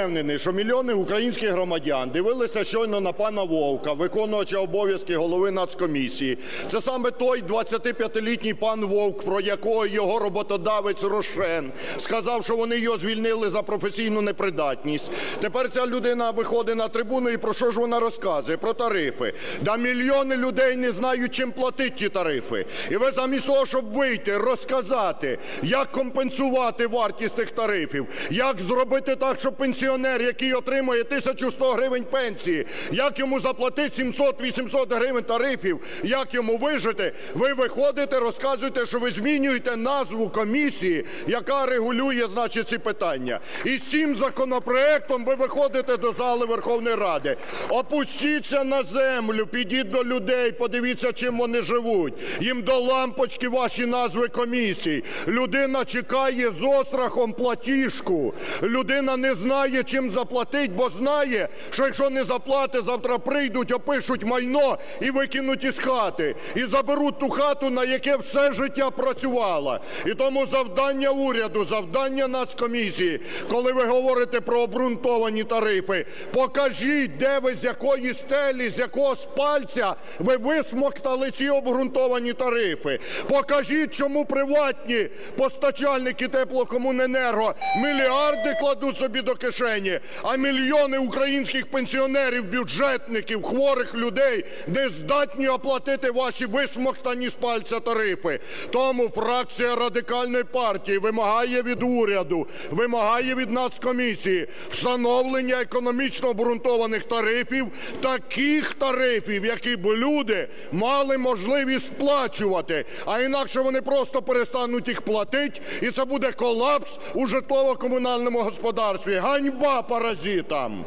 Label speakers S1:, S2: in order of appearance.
S1: Впевнений, що мільйони українських громадян дивилися щойно на пана Вовка, виконувача обов'язки голови Нацкомісії. Це саме той 25-літній пан Вовк, про якого його роботодавець Рошен сказав, що вони його звільнили за професійну непридатність. Тепер ця людина виходить на трибуну і про що ж вона розказує? Про тарифи. Да мільйони людей не знають, чим платити ті тарифи. І ви замість того, щоб вийти, розказати, як компенсувати вартість тих тарифів, як зробити так, щоб пенсіонер, який отримує 1100 гривень пенсії, як йому заплатити 700-800 гривень тарифів, як йому вижити, ви виходите, розказуєте, що ви змінюєте назву комісії, яка регулює, значить, ці питання. І з цим законопроектом ви виходите до зали Верховної Ради. Опустіться на землю, підіть до людей, подивіться, чим вони живуть. Їм до лампочки ваші назви комісій. Людина чекає з острахом платіжку. Людина не знає, чим заплатить, бо знає, що якщо не заплатить, завтра прийдуть, опишуть майно і викинуть із хати. І заберуть ту хату, на яке все життя працювала. І тому завдання уряду, завдання Нацкомісії, коли ви говорите про обґрунтовані тарифи, покажіть, де ви з якої стелі, з якого спальця ви висмоктали ці обґрунтовані тарифи. Покажіть, чому приватні постачальники теплокомуненерго мільярди кладуть собі до кишені, а мільйони українських пенсіонерів, бюджетників, хворих людей не здатні оплатити ваші висмоктані з пальця тарифи. Тому фракція Радикальної партії вимагає від уряду, вимагає від Нацкомісії встановлення економічно обґрунтованих тарифів, таких тарифів, які б люди мали можливість сплачувати, а інакше вони просто перестануть їх платити, і це буде колапс у житлово-комунальному господарстві. Ганьба паразитам!